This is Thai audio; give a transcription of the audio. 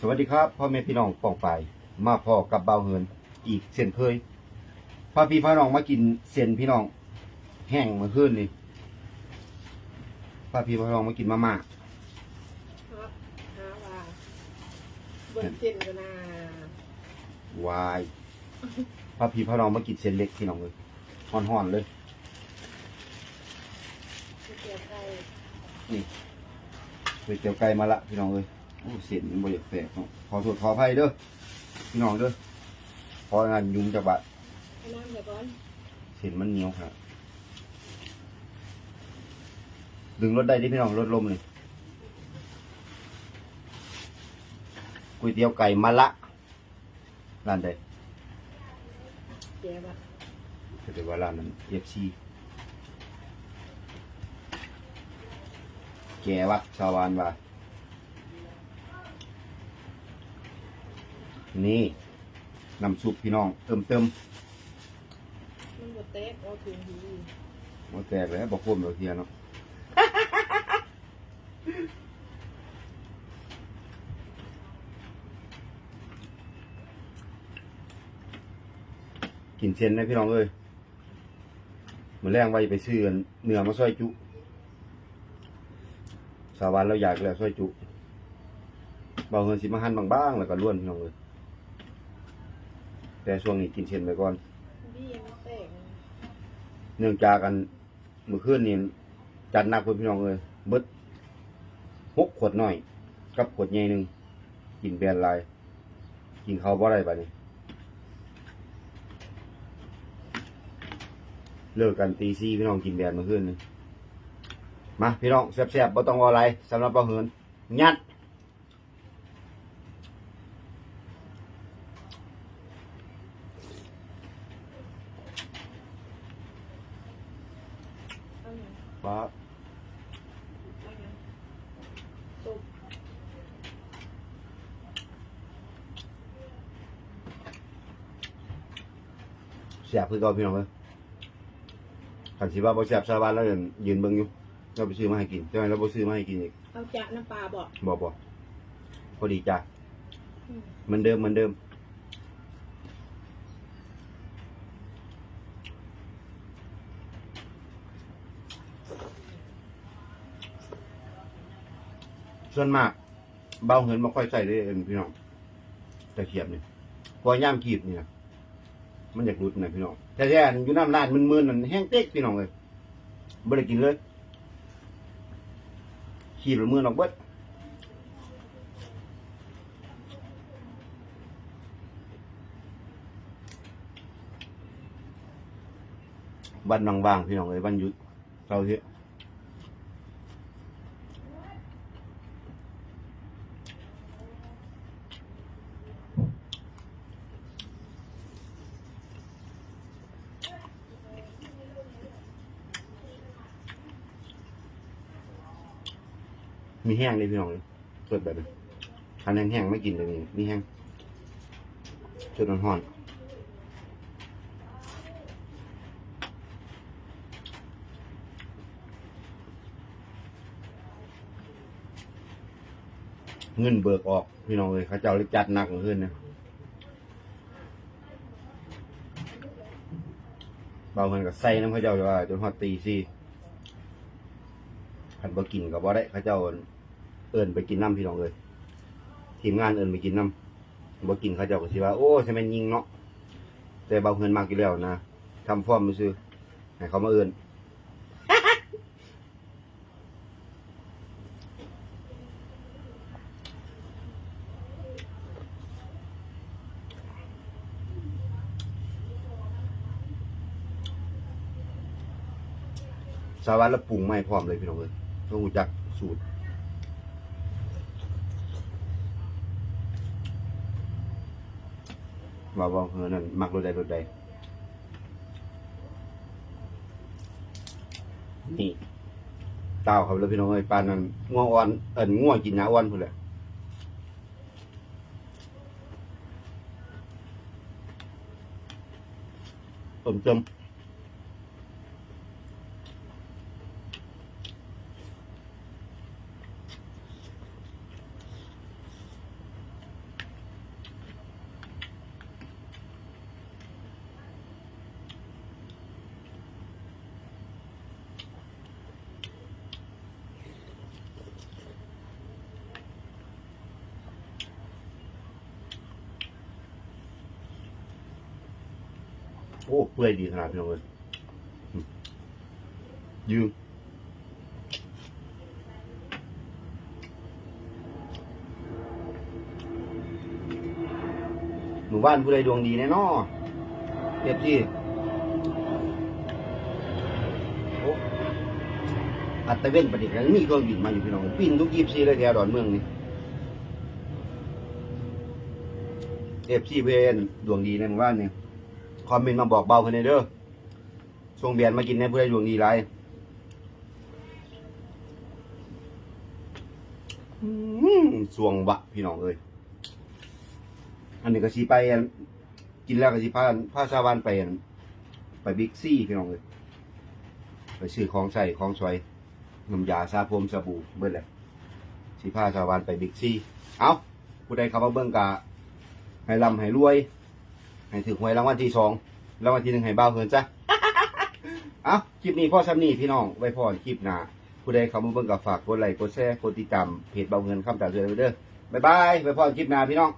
สวัสดีครับพ่อแม่พี่น้องปองไปายมาพ่อกับเบาเหินอีกเส้นเคยพาพี่พาน้องมากินเส้นพี่น้อง แห้งเมื่อคืนนี่พาพี่พาน้องมากินมาม่าครับหาว่าเบิ่งเส้นกันนะวายพาพี่พาน้องมากินเส้นเล็กพี่น้องเลยห่อนๆเลยเกี่ยวไก่นี่ก๋วยเตี๋ยวไก่มาละพี่น้องเลยโอ้ เส้นมันบ่อยากแตกเนาะขอโทษขออภัยเด้อพี่น้องเด้อเพองานยุงจากบาดให้น้ำเดี๋ยวก่อนเส้นมันเหนียวครับดึงรถได้ดิพี่น้องรถลมเลยก๋วยเตี๋ยวไก่มะละร้านใดเกี่ยวว่าก็ถือว่าร้านนั้นเอฟซีแกวักชาวานว่า นี่น้ำซุปพี่น้องเติมเติมมันบดเต๊ะเอาถึงดีหมดแตกเลยบอกพวมเราเทียเนาะกินเส้นนะพี่น้องเอ้ยมือแรงไว้ไปซื้อเนื้อมาซอยจุ สาวานเราอยากแล้วซอยจุเบาเงินสิมาหั่นบางๆแล้วก็ล้วนพี่น้องเอ้ย แต่ช่วงนี้กินเส้นไปก่อน บี้มันแตกเนื่องจากกันเมื่อคืนนี้จัดหนักเพื่อนพี่น้องเลยเบิดหกขวดหน่อย กับขวดใหญ่หนึ่งกินแบนหลายกินข้าวบ่ได้ปะนี่เลิกกันตีซี่พี่น้องกินแบนเมื่อคืนนี่มาพี่น้องแซ่บๆบ่ต้องรออะไรสำหรับบ่เหินยัด อย่างฟ้าเอาอย่างสุกแซ่บคือเก่าพี่น้องเลยขันสิว่าบ่แซ่บชาวบ้านเราเดินยืนเบิ่งอยู่เราไปซื้อมาให้กินใช่ไหมเราบ่ซื้อมาให้กินอีกเอาจะน้ำปลาบอกบ่บ่พอดีจ้ะอืมเหมือนเดิมเหมือนเดิม ส่วนมาก เบาเหินมาค่อยใส่ได้เองพี่น้องตะเขียบนี่พอย่ามกีบเนี่ยมันอยากรุดนะพี่น้องแต่แท้ๆอยู่น้ำร้านมึนๆนั่นแห้งเต๊กพี่น้องเลยบ่ได้กินเลยขีบละมือออกเบิดวันบางๆพี่น้องเอ้ยวันหยุดเราเที่ย มีแห้งเลยพี่น้องเลยสดแบบนี้ทานแห้งๆไม่กินเลยนี่มีแห้งสดร้อนเงินเบิกออก พี่น้องเลยเขาเจ้าเลยจัดหนักขึ้นนะเบาเงินกับใส่น้ำเขาเจ้าว่าจนฮอดตีสี่ขันบ่กินกับบ่ได้เขาเจ้า เอินไปกินน้ำพี่น้องเลยทีมงานเอินไปกินน้ำบ่กินเขาเจ้าก็สิว่าโอ้ใช่ไหมนยิงเนาะแต่เบาเงินมากกี่แล้วนะทำฟอร์มมือซื้อให้เขามาเอินสาวัสแล้วปรุงไม่พร้อมเลยพี่น้องเลยต้องรู้จักสูตร ว่าว่าเออนั่นมักรถใดรถใดนี่เต้าครับแล้วพี่น้องเอ้ยปานนั้นง่วงอ่อนเอินง่วงกินหนาอ่อนพุ่นแหละต้มจม โอ้เปื่อยดีขนาดพี่น้องเลยอืมยืมหมู่บ้านผู้ใดดวงดีแน่นอเรียบที่โอ้อัตเวนประดิษฐ์ยังมีเครื่องบินมาอยู่พี่น้องปินทุกยีบซีเลยแถวดอนเมืองนี่เอฟซีเพนดวงดีในหมู่บ้านเนี่ย คอมเมนต์มาบอกเบาเพิ่นให้เด้อส่วงเบียนมากินในผู้ใดดวงดีไรสวงบะพี่น้องเอ้ยอันนี้ก็สีไปกินแล้วก็สีพาพาชาวบ้านไปไปบิ๊กซี่พี่น้องเลยไปซื้อของใส่ของสวยน้ำยาซาพรมสบู่เบิดเลยสีพาชาวบ้านไปบิ๊กซี่ เอาผู้ใดข้ามาเบิ่งกะให้ร่ำให้รวย ให้ถือหวยรางวัลที่สองรางวัลที่หนึ่งให้บ้าวเฮินจ้ะ เอาคลิปนี้พ่อซ้ำนี่พี่น้องไว้พอคลิปหน้าผู้ใดเขามาเบิ่งกับฝากกดไลค์กดแชร์กดติดตามเพจเบาเงินคำตาเรือไว้เด้อบ๊ายบายไว้พอคลิปหน้าพี่น้อง